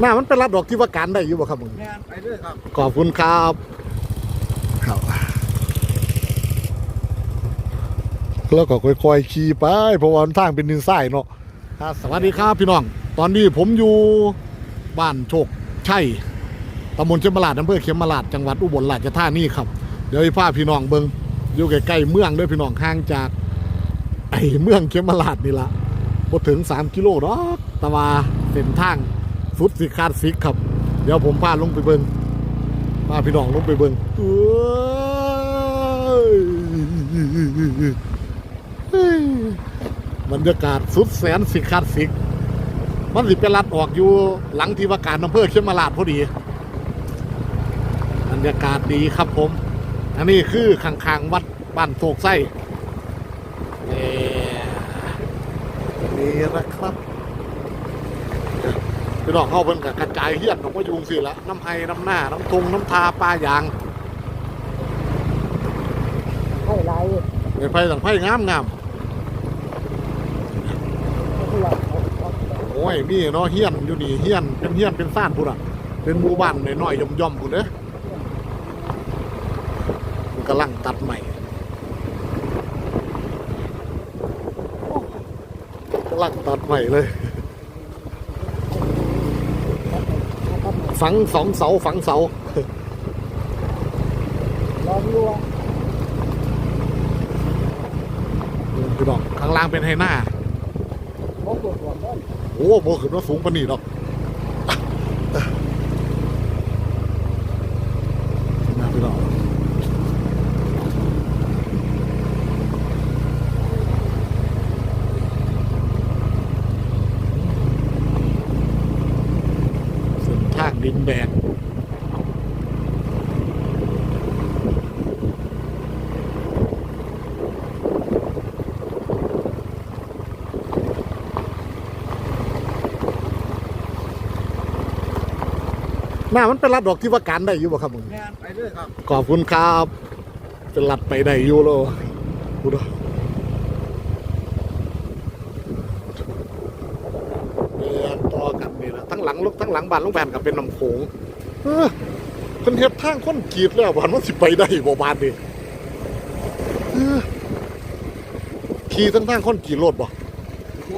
หน้ามันเป็นรัดดอกที่ว่าการได้อยู่บ่ครับมึงแม่นไปเลยครับขอบคุณครับครับแล้วก็ค่อยๆขี่ไปเพราะว่าทางเป็นดินทรายเนาะครับสวัสดีครับพี่น้อง ตอนนี้ผมอยู่บ้านโชคชัยตำบลเขมราชอำเภอเขมราชจังหวัดอุบลราชธานีครับ เดี๋ยวให้พาพี่น้องเบิงอยู่ใกล้ๆเมืองเด้วยพี่น้องห่างจาก ไอ้เมืองเขมราชนี่ละพอถึง 3 กิโลดอกแตะวาเส้นทาง สุดสิคาดซิกครับ เดี๋ยวผมพาลงไปเบิงพาพี่น้องลงไปเบิงเอ้ยเฮ้ยบรรยากาศสุดแสนสิคาดซิก มันสิเป็นรัดออกอยู่หลังที่ว่าการอำเภอเขมราชพอดี บรรยากาศดีครับผม อันนี้คือข้างๆวัดบ้านโศกไส้นี่นี่นะครับ พี่น้องเข้าเพิ่นกับกระจายเฮียนของว่ายุงสิละน้ำไห้น้ำหน้า น้ำทงน้ำทาปลายางให้ไรไอไผ่ต่างไผ่งามงามโอ้ยนี่เนาะเฮียนอยู่นี่เฮียนเป็นเฮียนเป็นซ่านพุ่นอะเป็นหมู่บ้านน้อยๆย่อมๆพุ่นเด้อมันกำลังตัดใหม่กำลังตัดใหม่เลย ฝังสองเสาฝังเสาล้อมรั้วพี่น้องข้างล่างเป็นไฮหน้าเขาตรวจสอบได้โอ้โบขึ้นว่าสูงปานนี้ดอกมาพี่น้องเส้นทางดินแดง หน้ามันเป็นรัดดอกที่ว่าการได้อยู่บ่ครับมึงแม่นไปเลยครับขอบคุณครับเป็นรัดไปได้อยู่แล้วกูดเรียนต่อกันนี่ละทั้งหลังลูกทั้งหลังบ้านลูกแผ่นกับเป็นน้ำโขงเออเพิ่นเฮ็ดทางคนกรีดแล้วบ้านมันสิไปได้บ่บ้านนี่เออขี่ทั้งทางคนกรีดรถบ่ง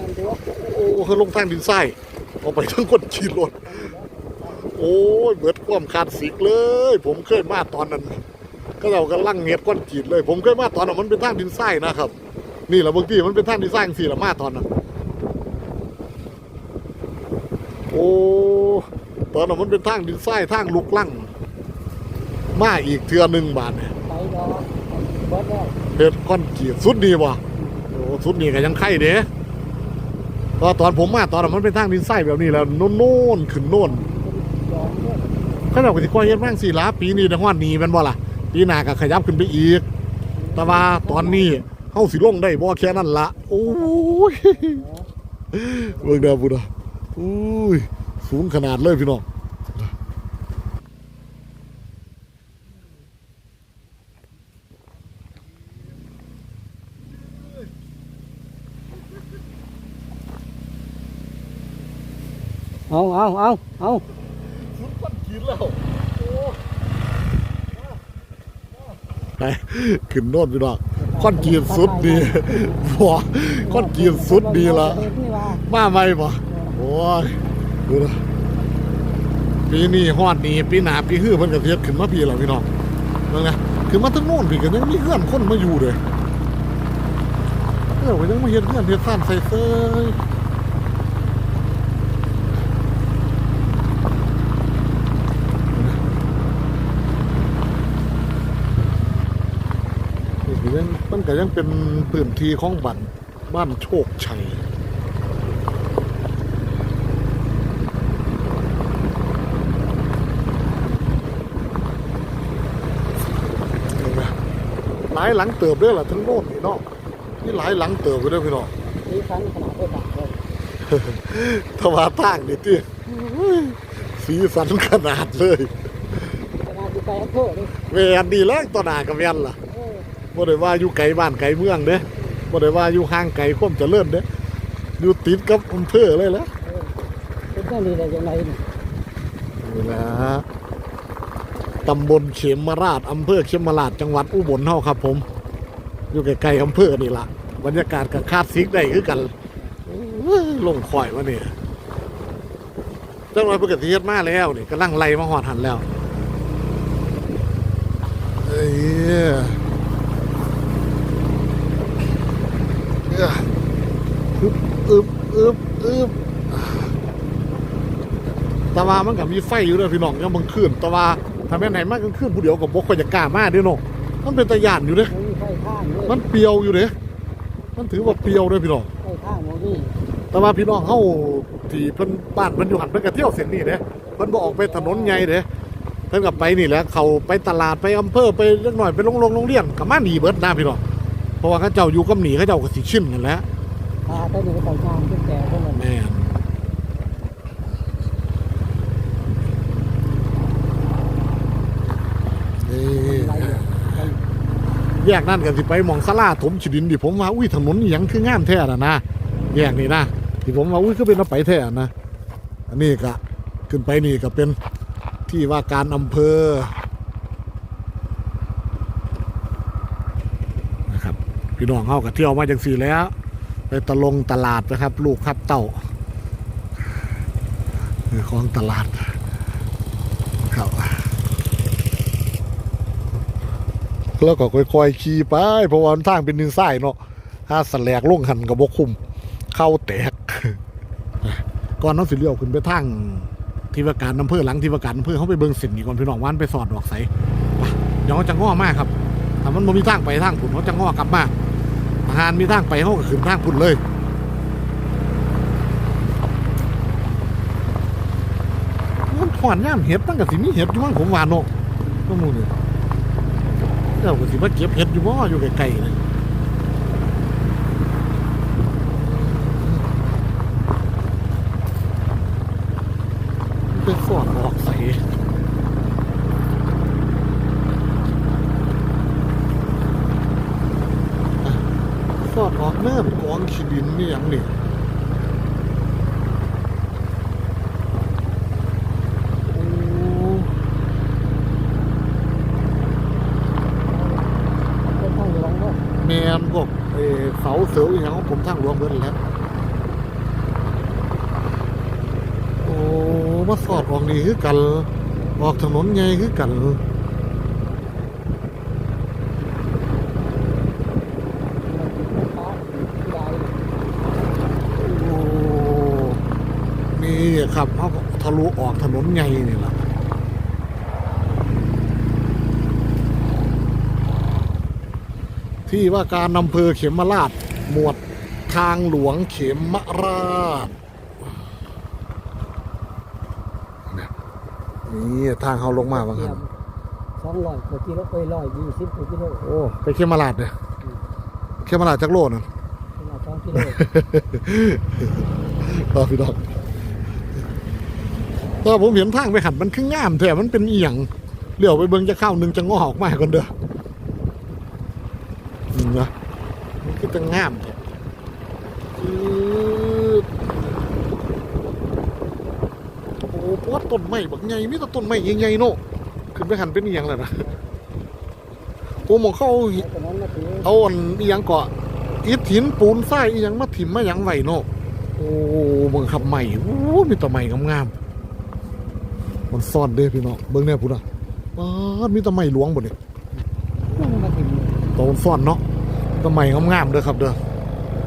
านรั้วโอ้คือลงทางดินทรายเอาไปทั้งคนขี่รถ โอ้ยเบิดความขาดสิกเลย ผมเคยมาตอนนั้นก็เรากำลังเงียบก้อนกีดเลย ผมเคยมาตอนนั้นมันเป็นทางดินทรายนะครับ นี่แหละบางทีมันเป็นทางดินทรายสี่ละมาตอนนั้นโอ้ตอนนั้นมันเป็นทางดินทรายทางลุกลั่งมาอีกเทือหนึ่งบาทเนี่ยไปรอเบิดแล้วเพชรก้อนกีดสุดดีว่ะโอ้สุดนี่ก็ยังไข่เด้ตอนตอนผมมาตอนนั้นมันเป็นทางดินทรายแบบนี้แล้วโน่นๆขึ้นโน่นยอมเนี่ย ขาเจ้าก็สิก้อยเฮ็ดบ้างสิละปีนี้ในฮอดนี้แม่นบ่ล่ะ ปีหน้าก็ขยับขึ้นไปอีก แต่ว่าตอนนี้เฮาสิลงได้บ่แค่นั้นละโอ้ยเบิ่งเด้อพุ่นอุ้ยสูงขนาดเลยพี่น้องเอาเอาเอาเอา กินแล้วไปขึ้นโน่นพี่น้องก้อนกีดสุดดีบ่ก้อนกีดสุดดีละมาไหมบ่โอ้ยดูนะปีนี้ฮอดนี้ปีหนาปีฮื้อเพิ่นก็เฮ็ดขึ้นมาพี่แล้วพี่น้องนั่นไงขึ้นมาทั้งโน่นพี่ก็ยังมีเพื่อนคนมาอยู่เลยเออว่ายังมาเฮ็ดเพื่อนเฮ็ดซ่านใส่เซยนี่ ก็ยังมันก็ยังเป็นพื้นที่ของบ้านบ้านโชคชัยเห็นไหมหลายหลังเติบด้วยล่ะทั้งโน่นนี่เนาะนี่หลายหลังเติบไปด้วยพี่น้องสีสันขนาดได้ต่างเลยทว่าทางนี่ที่สีสันขนาดเลยขนาดอยู่ไกลอำเภอเลยแมนดีแล้วต่อหน้ากับแมนล่ะเออ บ่ได้ว่าอยู่ไกลบ้านไกลเมืองเด้บ่ได้ว่าอยู่ห่างไกลความเจริญเด้อยู่ติดกับอำเภอเลยแหละเป็นแค่นี้ได้ยังไงนี่นี่แหละฮะตำบลเขมราชอำเภอเขมราชจังหวัดอุบลเฮาครับ ผม อยู่ใกล้ๆอำเภอนี่ล่ะบรรยากาศกับคาดซิกได้คือกันเอ้ยลงข่อยวะเนี่ยเจ้าหน่อยปกติเฮ็ดมาแล้วนี่กำลังไล่มาหอดหันแล้วเอ้ย อึบอึบอึบอึบต่ว่ามันก็มีไฟอยู่ด้วยพี่น้องยังบังคืนต่ว่าถ้าแม่ไหนมากกลางคืนผู้เดียวกับบกก็จะกล้ามาเด้อเนาะมันเป็นตะยานอยู่เลยมันเปรียวอยู่เด้มันถือว่าเปรียวด้วยพี่น้องไฟข้ามนี่แต่ว่าพี่น้องเฮาที่เพิ่นบ้านเพิ่นอยู่หันเพิ่นก็เที่ยวเส้นนี้เด้เพิ่นบ่ออกไปถนนใหญ่เด้เพิ่นก็ไปนี่แหละเขาไปตลาดไปอำเภอไปเล็กหน่อยไปโรงโรงโรงเรียนก็มาหนีเบิดนะพี่น้อง เพราะว่าเขาเจ้าอยู่กับหนีเขาเจ้าก็สิชินกันแหล้วตาตัวนี้ก็ต้องงามขึ้นแต่ตัวนั้นแม่นนี่ไล่ไล่แยกนั่นกันสิไปหมองสลาถมฉิดินดิผมว่าอุ้ยถนนอิหยังคืองามแท้น่ะนะแยกนี่นะที่ผมว่าอุ้ยคือเป็นเอาไปแท้นะอันนี้ก็ขึ้นไปนี่ก็เป็นที่ว่าการอำเภอนะครับ พี่น้องเข้ากับเที่ยวมาจังสี่แล้ว ไปตะลงตลาดนะครับ ลูกครับเต่าของตลาดครับแล้วก็ค่อยๆขี่ไปเพราะว่าทางเป็นดินทรายเนาะถ้าสแลกลงหันกับบกคุมเข้าแตกก่อนน้องสิเลี้ยวขึ้นไปทางที่ว่าการอำเภอหลังที่ว่าการอำเภอเขาไปเบิ่งสินนี่ก่อนพี่น้องวามันไปสอดดอกใสเดี๋ยวเขาจะง้อมากครับถ้ามันมีทางไปทางผุนเขาจะง้อกลับมา หารมีทางไปเขาก็ขึ้นทางผุนเลยมันถอนย่ามเห็ดตั้งแต่สิมีเห็ดอยู่มั้งผมวาเนาะก็มูนี่เจ้าก็สิมาเก็บเห็ดอยู่บ่อยู่ไกลๆเลยเป็นสอนออกใสสอ ดออกเนิ่นกองขีดินนี่ยังนี่โอ้ข้างหลวงก็แมนพวกเออเสาเสริมอย่างของผมทั้งรวมเบิดแล้วโอ้มาสอดออกนี่คือกัน ออกถนนไงคือกัน ฟ้าใหญ่ โอ้นี่ ครับเขาก็ทะลุออกถนนไงนี่แหละที่ว่าการอำเภอเขมราช หมวดทางหลวงเขมราชเนี่ยนี่ทางเขาลงมาบางเทีคัยนมสองร้อยกว่ากิโลเอ้ยร้อยยี่สิบกว่ากิโลโอ้ไปเขมราชเนี่ยเขมราชจากโลนะประมาณสองกิโลรอพี่ดอก ตอนผมเห็นทางไปหันมันคืองามแถมมันเป็นเอียงเลี้ยวไปเบิ่งจะเข้าหนึ่งจะงอออกมาก่อนเด้อนี่นะมันคือจะงามแท้อืดโอ้เพราะว่าต้นไม้บักใหญ่มีแต่ต้นไม้ใหญ่ๆเนาะขึ้นไปหันเป็นเอียงแล้วนะโอ้หมองเข้าไอ้ตรงนั้นมาเอาอันอียงเกาะอิฐหินปูนทรายอีหยังมาถิ่มมาหยังไหวเนาะโอ้เบิ่งขับใหม่โอ้มีต่ใหม่งามๆ มันซ่อนเด้พี่น้องเบิ่งแน่พุ่นอะอ้าดมีต่ใหม่หลวงบ่เนี่ยมาถึงตอนซ่อนเนาะแต่ใหม่งามๆเด้อครับเด้อ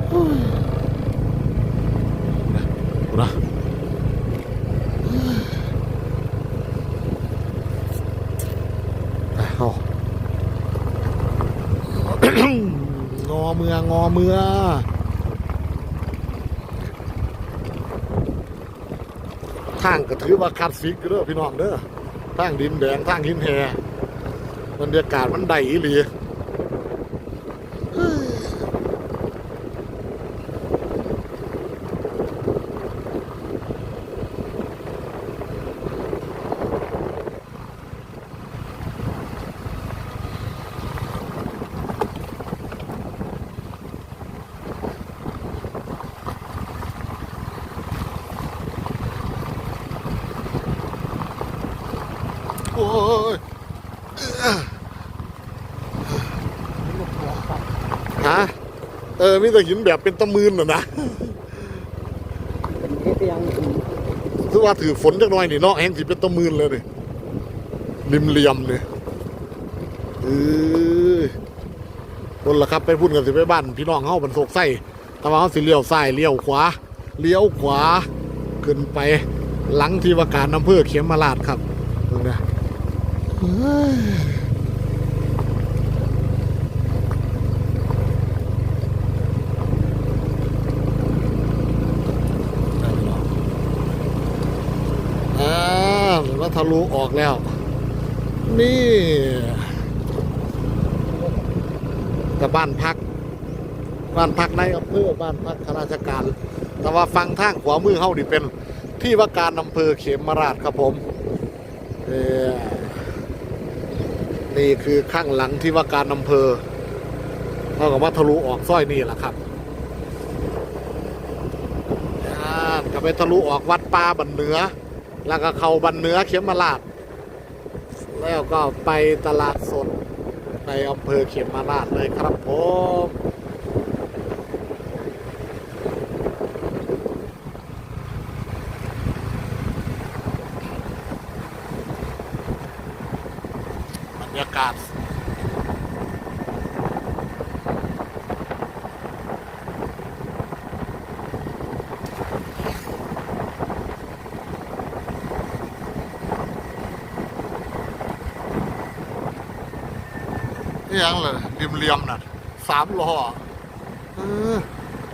เฮ้ยนะพุ่นอะเข้างอเมืองอเมือ ทางก็ถือว่าคลาสสิกเด้อพี่น้องเด้อทางดินแดงทางหินแหบรรยากาศมันได้อีหลี โอ้ยฮะเออมีแต่หินแบบเป็นตะมืนน่ะนะเป็นเฮ็ดยังถึงคือว่าถือฝนจักหน่อยนี่เนาะแห้งสิเป็นตะมืนเลยนี่ริมเหลี่ยมเลยเออคนละครับไปพูดกันสิไปบ้านพี่น้องเฮาบรรโศกไส้ต่ว่าเฮาสิเลี้ยวซ้ายเลี้ยวขวา เลี้ยวขวา ขึ้นไปหลังที่ว่าการอำเภอเขมราชครับตรงนี้ ว่าแล้วทะลุออกแล้ว นี่กับบ้านพัก บ้านพักในอำเภอบ้านพักข้าราชการ แต่ว่าฟังทางขวามือเขาดิเป็นที่ว่าการอำเภอเขมราชครับผม เออ นี่คือข้างหลังที่ว่าการอำเภอเท่ากับว่าทะลุออกซอยนี่แหละครับอ่าก็ไปทะลุออกวัดป่าบันเนือแล้วก็เข้าบันเนือเขมราด แล้วก็ไปตลาดสดในอำเภอเขมราดเลยครับผม บรรยากาศนี่ยังเลยริมเลียมๆน่ะสามล้อเออ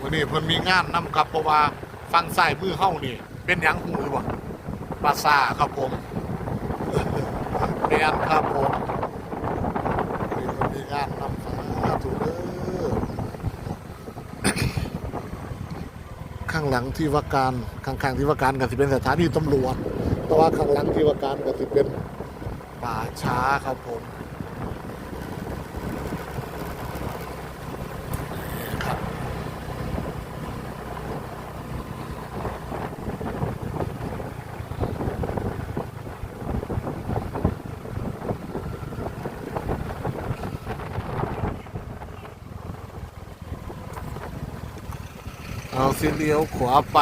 วันนี้เพิ่นมีงานนำกับเพราะว่าฟังซ้ายมือเข้านี่ เป็นยังหูหรือบ่ปลาซาครับผมแมนครับผมคนมีงานนำสาธุเด้อ ข้างหลังที่ว่าการข้างๆที่ว่าการก็สิเป็นสถานีตำรวจแต่ว่าข้างหลังที่ว่าการก็สิเป็นป่าช้าครับผมนี่ครับ เอา สิเลี้ยวขวาไป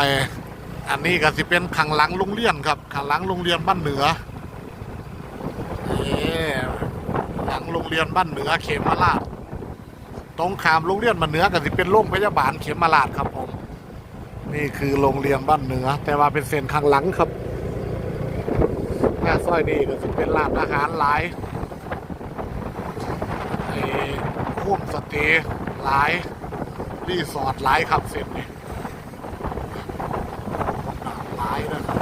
อันนี้ก็สิเป็นขังหลังโรงเรียนครับขังหลังโรงเรียนบ้านเหนือนี่หลังโรงเรียนบ้านเหนือเขมราชตรงขามโรงเรียนบ้านเหนือก็สิเป็นโรงพยาบาลเขมราชครับผมนี่คือโรงเรียนบ้านเหนือ แต่ว่าเป็นเส้นข้างหลังครับหน้าซอยนี่ก็สิเป็นร้านอาหารหลายไอ้โฮมสเตย์หลาย รีสอร์ทหลายครับเสร็จนี่หลายนะครับ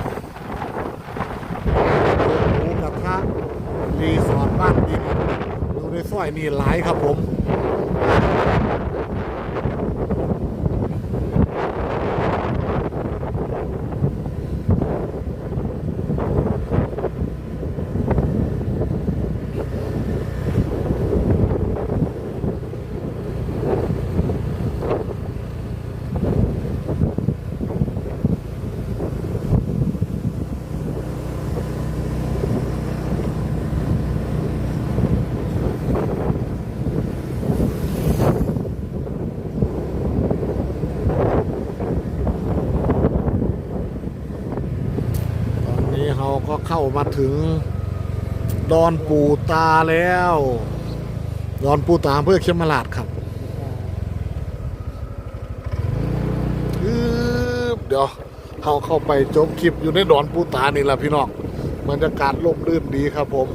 หมูกระทะรีสอร์ทบ้านดิน อยู่อยนี่หลายครับผม มาถึง ดอนปูตาแล้ว ดอนปูตาเพื่อเข้มมาลาดครับเดี๋ยวเขาเข้าไปจบคลิปอยู่ในดอนปูตานี่แหละพี่น้องบรรยากาศร่มรื่นดีครับผม